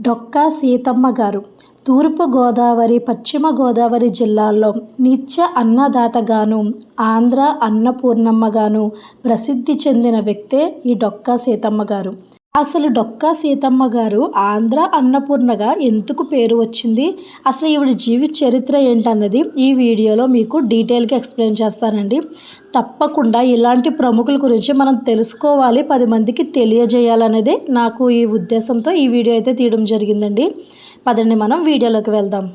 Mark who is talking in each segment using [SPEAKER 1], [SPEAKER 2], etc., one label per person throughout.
[SPEAKER 1] డొక్కా సీతమ్మ గారు. తూర్పు గోదావరి పశ్చిమ గోదావరి జిల్లాల్లో నిత్య అన్నదాతగాను ఆంధ్ర అన్నపూర్ణమ్మగాను ప్రసిద్ధి చెందిన వ్యక్తే ఈ డొక్కా సీతమ్మ గారు. అసలు డొక్కా సీతమ్మ గారు ఆంధ్ర అన్నపూర్ణగా ఎందుకు పేరు వచ్చింది? అసలు ఈవిడ జీవిత చరిత్ర ఏంటన్నది ఈ వీడియోలో మీకు డీటెయిల్గా ఎక్స్ప్లెయిన్ చేస్తానండి. తప్పకుండా ఇలాంటి ప్రముఖుల గురించి మనం తెలుసుకోవాలి పది మందికి తెలియజేయాలనేది నాకు ఈ ఉద్దేశంతో ఈ వీడియో అయితే తీయడం జరిగిందండి. పదండి మనం వీడియోలోకి వెళ్దాం.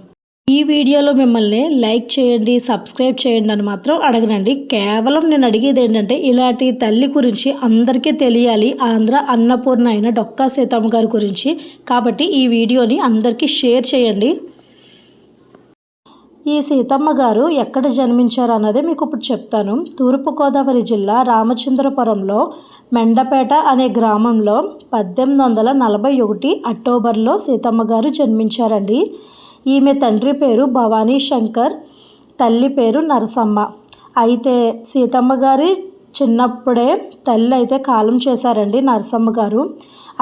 [SPEAKER 1] ఈ వీడియోలో మిమ్మల్ని లైక్ చేయండి సబ్స్క్రైబ్ చేయండి అని మాత్రం అడగనండి. కేవలం నేను అడిగేది ఏంటంటే ఇలాంటి తల్లి గురించి అందరికీ తెలియాలి. ఆంధ్ర అన్నపూర్ణ అయిన డొక్కా సీతమ్మ గారి గురించి. కాబట్టి ఈ వీడియోని అందరికీ షేర్ చేయండి. ఈ సీతమ్మ గారు ఎక్కడ జన్మించారు అన్నది మీకు ఇప్పుడు చెప్తాను. తూర్పుగోదావరి జిల్లా రామచంద్రపురంలో మెండపేట అనే గ్రామంలో పద్దెనిమిది వందల నలభై ఒకటి అక్టోబర్లో సీతమ్మ గారు జన్మించారండి. ఈమె తండ్రి పేరు భవానీ శంకర్ తల్లి పేరు నరసమ్మ. అయితే సీతమ్మ గారి చిన్నప్పుడే తల్లి అయితే కాలం చేశారండి నరసమ్మ గారు.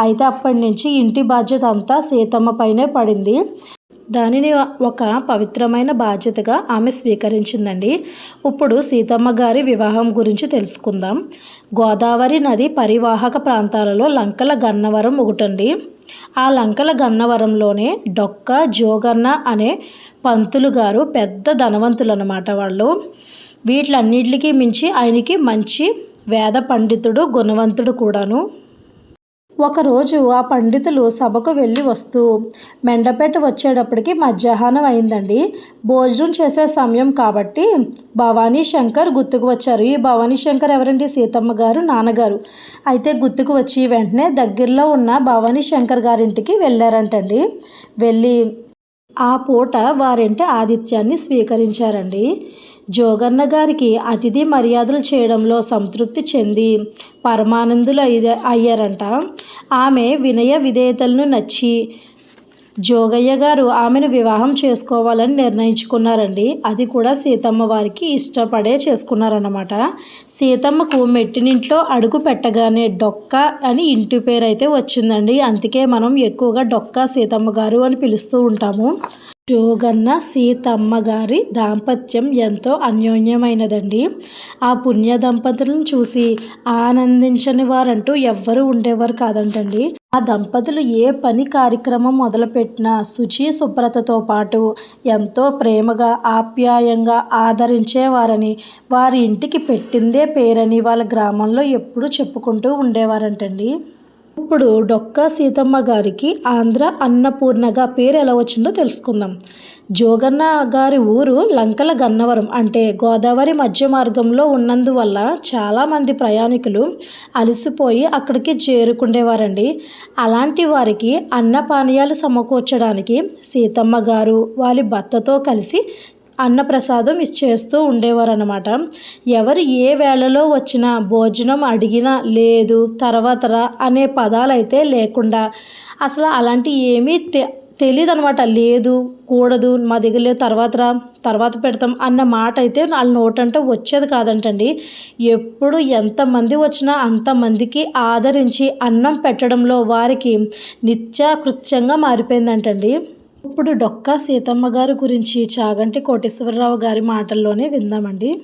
[SPEAKER 1] అయితే అప్పటి నుంచి ఇంటి బాధ్యత అంతా సీతమ్మ పైనే పడింది. దానిని ఒక పవిత్రమైన బాధ్యతగా ఆమె స్వీకరించిందండి. ఇప్పుడు సీతమ్మ గారి వివాహం గురించి తెలుసుకుందాం. గోదావరి నది పరివాహక ప్రాంతాలలో లంకల గన్నవరం ఒకటండి. ఆ లంకల గన్నవరంలోనే డొక్క జోగన్న అనే పంతులు గారు పెద్ద ధనవంతులు అన్నమాట వాళ్ళు. వీటిలన్నిటికీ మించి ఆయనకి మంచి వేద పండితుడు గుణవంతుడు కూడాను. ఒకరోజు ఆ పండితులు సభకు వెళ్ళి వస్తూ మెండపేట వచ్చేటప్పటికి మధ్యాహ్నం అయిందండి. భోజనం చేసే సమయం కాబట్టి భవానీ శంకర్ గుర్తుకు వచ్చారు. ఈ భవానీ శంకర్ ఎవరండి? సీతమ్మ గారు నాన్నగారు. అయితే గుర్తుకు వచ్చి వెంటనే దగ్గరలో ఉన్న భవానీ శంకర్ గారింటికి వెళ్ళారంటండి. వెళ్ళి ఆ పూట వారింటి ఆతిథ్యాన్ని స్వీకరించారండి. జోగన్న గారికి అతిథి మర్యాదలు చేయడంలో సంతృప్తి చెంది పరమానందులు అయ్యారంట. ఆమె వినయ విధేయతలను నచ్చి జోగయ్య గారు ఆమెను వివాహం చేసుకోవాలని నిర్ణయించుకున్నారండి. అది కూడా సీతమ్మ వారికి ఇష్టపడే చేసుకున్నారన్నమాట. సీతమ్మకు మెట్టినింట్లో అడుగు పెట్టగానే డొక్క అని ఇంటి పేరు అయితే వచ్చిందండి. అందుకే మనం ఎక్కువగా డొక్క సీతమ్మ గారు అని పిలుస్తూ ఉంటాము. జోగన్న సీతమ్మ గారి దాంపత్యం ఎంతో అన్యోన్యమైనదండి. ఆ పుణ్య దంపతులను చూసి ఆనందించని వారంటూ ఎవ్వరూ ఉండేవారు కాదంటండి. ఆ దంపతులు ఏ పని కార్యక్రమం మొదలుపెట్టినా శుచి శుభ్రతతో పాటు ఎంతో ప్రేమగా ఆప్యాయంగా ఆదరించేవారని వారి ఇంటికి పెట్టిందే పేరని వాళ్ళ గ్రామంలో ఎప్పుడూ చెప్పుకుంటూ ఉండేవారంటండి. ఇప్పుడు డొక్కా సీతమ్మ గారికి ఆంధ్ర అన్నపూర్ణగా పేరు ఎలా వచ్చిందో తెలుసుకుందాం. జోగన్న గారి ఊరు లంకల గన్నవరం అంటే గోదావరి మధ్య మార్గంలో ఉన్నందువల్ల చాలామంది ప్రయాణికులు అలసిపోయి అక్కడికి చేరుకుండేవారండి. అలాంటి వారికి అన్నపానీయాలు సమకూర్చడానికి సీతమ్మ గారు వాళ్ళ భర్తతో కలిసి అన్నప్రసాదం చేస్తూ ఉండేవారు అనమాట ఎవరు ఏ వేళలో వచ్చినా భోజనం అడిగినా లేదు తర్వాతరా అనే పదాలు అయితే లేకుండా. అసలు అలాంటి ఏమీ తె తెలియదు అనమాట లేదు కూడదు మా దగ్గర లేదు తర్వాత రా తర్వాత పెడతాం అన్న మాట అయితే వాళ్ళ నోటంటే వచ్చేది కాదంటండి. ఎప్పుడు ఎంతమంది వచ్చినా అంతమందికి ఆదరించి అన్నం పెట్టడంలో వారికి నిత్యాకృత్యంగా మారిపోయిందంటండి. ఇప్పుడు డొక్కా సీతమ్మ గారి గురించి చాగంటి కోటేశ్వరరావు గారి మాటల్లోనే విందామండి.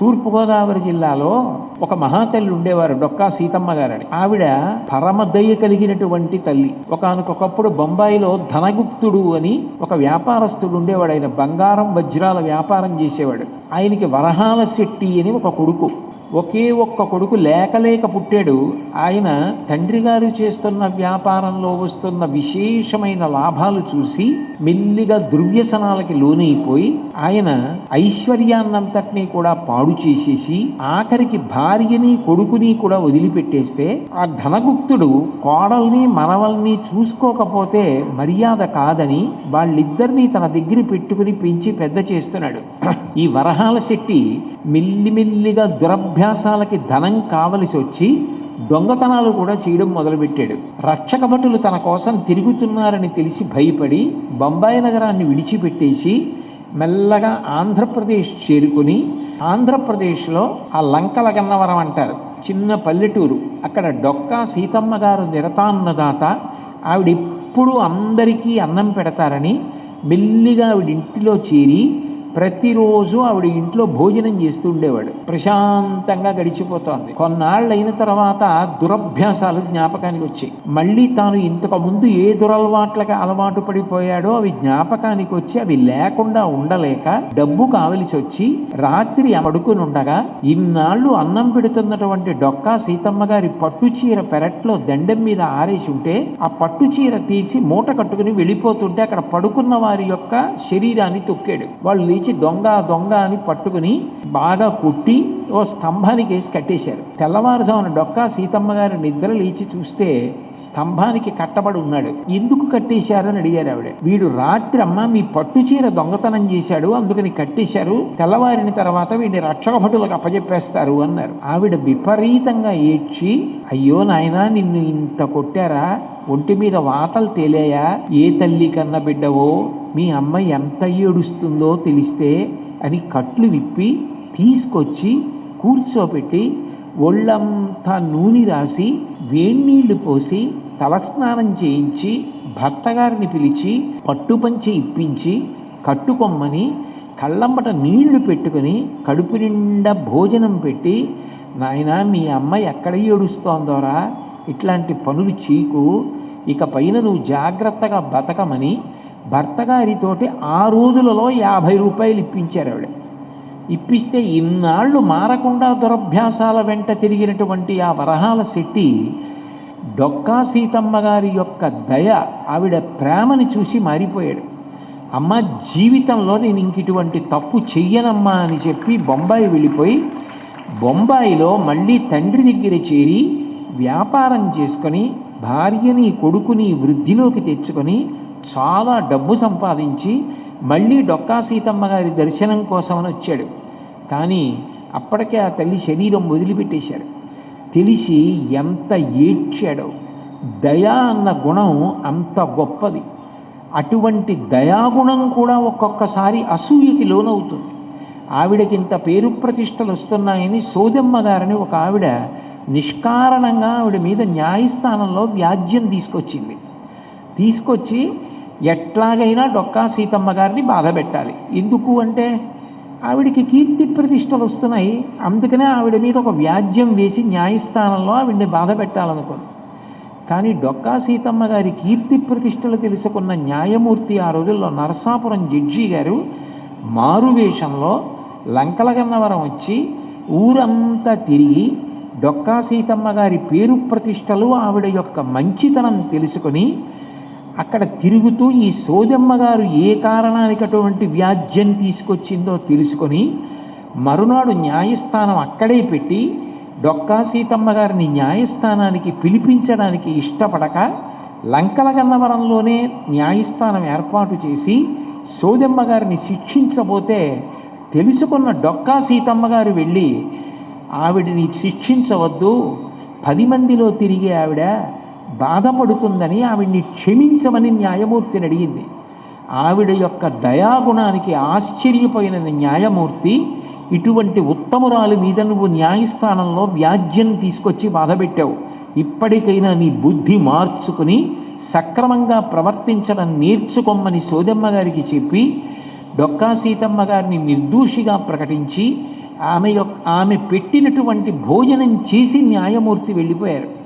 [SPEAKER 2] తూర్పుగోదావరి జిల్లాలో ఒక మహాతల్లి ఉండేవారు డొక్కా సీతమ్మ గారని. ఆవిడ పరమదయ కలిగినటువంటి తల్లి. ఒకనకొకప్పుడు బొంబాయిలో ధనగుప్తుడు అని ఒక వ్యాపారస్తుడు ఉండేవాడు. ఆయన బంగారం వజ్రాల వ్యాపారం చేసేవాడు. ఆయనకి వరహాల శెట్టి అని ఒక కొడుకు. ఒకే ఒక్క కొడుకు లేకలేక పుట్టాడు. ఆయన తండ్రి గారు చేస్తున్న వ్యాపారంలో వస్తున్న విశేషమైన లాభాలు చూసి మెల్లిగా దుర్వ్యసనాలకి లోనైపోయి ఆయన ఐశ్వర్యాన్నంతటినీ కూడా పాడు చేసేసి ఆఖరికి భార్యని కొడుకుని కూడా వదిలిపెట్టేస్తే ఆ ధనగుప్తుడు కోడల్ని మనవల్ని చూసుకోకపోతే మర్యాద కాదని వాళ్ళిద్దరినీ తన దగ్గర పెట్టుకుని పెంచి పెద్ద చేస్తున్నాడు. ఈ వరహాల శెట్టి మెల్లిమెల్లిగా దురభ్యాసాలకి ధనం కావలసి వచ్చి దొంగతనాలు కూడా చేయడం మొదలుపెట్టాడు. రక్షక భటులు తన కోసం తిరుగుతున్నారని తెలిసి భయపడి బొంబాయి నగరాన్ని విడిచిపెట్టేసి మెల్లగా ఆంధ్రప్రదేశ్ చేరుకుని ఆంధ్రప్రదేశ్లో ఆ లంకల గన్నవరం అంటారు. చిన్న పల్లెటూరు. అక్కడ డొక్కా సీతమ్మ గారు నిరతాన్నదాత. ఆవిడ ఎప్పుడూ అందరికీ అన్నం పెడతారని మెల్లిగా ఆవిడ ఇంటిలో చేరి ప్రతిరోజు ఆవిడ ఇంట్లో భోజనం చేస్తూ ఉండేవాడు ప్రశాంతంగా గడిచిపోతోంది. కొన్నాళ్ళు అయిన తర్వాత దురభ్యాసాలు జ్ఞాపకానికి వచ్చాయి. మళ్ళీ తాను ఇంతకు ముందు ఏ దురలవాట్లకి అలవాటు పడిపోయాడో అవి జ్ఞాపకానికి వచ్చి అవి లేకుండా ఉండలేక డబ్బు కావలసి వచ్చి రాత్రి పడుకుని ఉండగా ఇన్నాళ్ళు అన్నం పెడుతున్నటువంటి డొక్కా సీతమ్మ గారి పట్టు చీర పెరట్లో దండెం మీద ఆరేసి ఉంటే ఆ పట్టు చీర తీసి మూట కట్టుకుని వెళ్ళిపోతుంటే అక్కడ పడుకున్న వారి యొక్క శరీరాన్ని తొక్కాడు. వాళ్ళు లేచి దొంగ దొంగ అని పట్టుకుని బాగా కొట్టి ఓ స్తంభానికి వేసి కట్టేశారు. తెల్లవారుజామున డొక్కా సీతమ్మ గారి నిద్ర లేచి చూస్తే స్తంభానికి కట్టబడి ఉన్నాడు. ఎందుకు కట్టేశారని అడిగారు ఆవిడ. వీడు రాత్రి అమ్మ మీ పట్టు చీర దొంగతనం చేశాడు అందుకని కట్టేశారు. తెల్లవారిన తర్వాత వీడిని రక్షక భటులకు అప్పజెప్పేస్తారు అన్నారు. ఆవిడ విపరీతంగా ఏడ్చి అయ్యో నాయనా నిన్ను ఇంత కొట్టారా? ఒంటి మీద వాతలు తేలేయా? ఏ తల్లి కన్న బిడ్డవో మీ అమ్మ ఎంత ఏడుస్తుందో తెలిస్తే అని కట్లు విప్పి తీసుకొచ్చి కూర్చోపెట్టి ఒళ్ళంతా నూనె రాసి వేణీళ్ళు పోసి తలస్నానం చేయించి భర్తగారిని పిలిచి పట్టుపంచి ఇప్పించి కట్టుకొమ్మని కళ్ళంబట నీళ్ళు పెట్టుకుని కడుపు నిండా భోజనం పెట్టి నాయన మీ అమ్మ ఎక్కడ ఏడుస్తోందోరా? ఇట్లాంటి పనులు చీకు. ఇక పైన నువ్వు జాగ్రత్తగా బతకమని భర్తగారితోటి ఆ రోజులలో యాభై రూపాయలు ఇప్పించారు ఆవిడ. ఇప్పిస్తే ఇన్నాళ్ళు మారకుండా దురభ్యాసాల వెంట తిరిగినటువంటి ఆ వరహాల శెట్టి డొక్కా సీతమ్మ గారి యొక్క దయ ఆవిడ ప్రేమని చూసి మారిపోయాడు. అమ్మ జీవితంలో నేను ఇంక ఇటువంటి తప్పు చెయ్యనమ్మా అని చెప్పి బొంబాయి వెళ్ళిపోయి బొంబాయిలో మళ్ళీ తండ్రి దగ్గర చేరి వ్యాపారం చేసుకొని భార్యని కొడుకుని వృద్ధిలోకి తెచ్చుకొని చాలా డబ్బు సంపాదించి మళ్ళీ డొక్కా సీతమ్మ గారి దర్శనం కోసమని వచ్చాడు. కానీ అప్పటికే ఆ తల్లి శరీరం వదిలిపెట్టేశాడు. తెలిసి ఎంత ఏడ్చాడో. దయా అన్న గుణం అంత గొప్పది. అటువంటి దయాగుణం కూడా ఒక్కొక్కసారి అసూయకి లోనవుతుంది. ఆవిడకి ఇంత పేరు ప్రతిష్టలు వస్తున్నాయని సోదమ్మ గారని ఒక ఆవిడ నిష్కారణంగా ఆవిడ మీద న్యాయస్థానంలో వ్యాజ్యం తీసుకొచ్చింది. తీసుకొచ్చి ఎట్లాగైనా డొక్కా సీతమ్మ గారిని బాధపెట్టాలి ఎందుకు అంటే ఆవిడికి కీర్తి ప్రతిష్టలు వస్తున్నాయి. అందుకనే ఆవిడ మీద ఒక వ్యాజ్యం వేసి న్యాయస్థానంలో ఆవిడ్ని బాధ పెట్టాలనుకుంది కానీ డొక్కా సీతమ్మ గారి కీర్తి ప్రతిష్టలు తెలుసుకున్న న్యాయమూర్తి ఆ రోజుల్లో నరసాపురం జడ్జి గారు మారువేషంలో లంకలగన్నవరం వచ్చి ఊరంతా తిరిగి డొక్కా సీతమ్మ గారి పేరు ప్రతిష్టలు ఆవిడ యొక్క మంచితనం తెలుసుకొని అక్కడ తిరుగుతూ ఈ సోదమ్మ గారు ఏ కారణానికి అటువంటి వ్యాజ్యం తీసుకొచ్చిందో తెలుసుకొని మరునాడు న్యాయస్థానం అక్కడే పెట్టి డొక్కా సీతమ్మ గారిని న్యాయస్థానానికి పిలిపించడానికి ఇష్టపడక లంకల గన్నవరంలోనే న్యాయస్థానం ఏర్పాటు చేసి సోదమ్మ గారిని శిక్షించబోతే తెలుసుకున్న డొక్కా సీతమ్మ గారు వెళ్ళి ఆవిడని శిక్షించవద్దు. పది మందిలో తిరిగే ఆవిడ బాధపడుతుందని ఆవిడ్ని క్షమించమని న్యాయమూర్తిని అడిగింది. ఆవిడ యొక్క దయాగుణానికి ఆశ్చర్యపోయిన న్యాయమూర్తి ఇటువంటి ఉత్తమురాలు మీద నువ్వు న్యాయస్థానంలో వ్యాజ్యం తీసుకొచ్చి బాధపెట్టావు. ఇప్పటికైనా నీ బుద్ధి మార్చుకుని సక్రమంగా ప్రవర్తించడం నేర్చుకోమని సోదమ్మ గారికి చెప్పి డొక్కా సీతమ్మ గారిని నిర్దోషిగా ప్రకటించి ఆమె యొక్క ఆమె పెట్టినటువంటి భోజనం చేసి న్యాయమూర్తి వెళ్ళిపోయారు.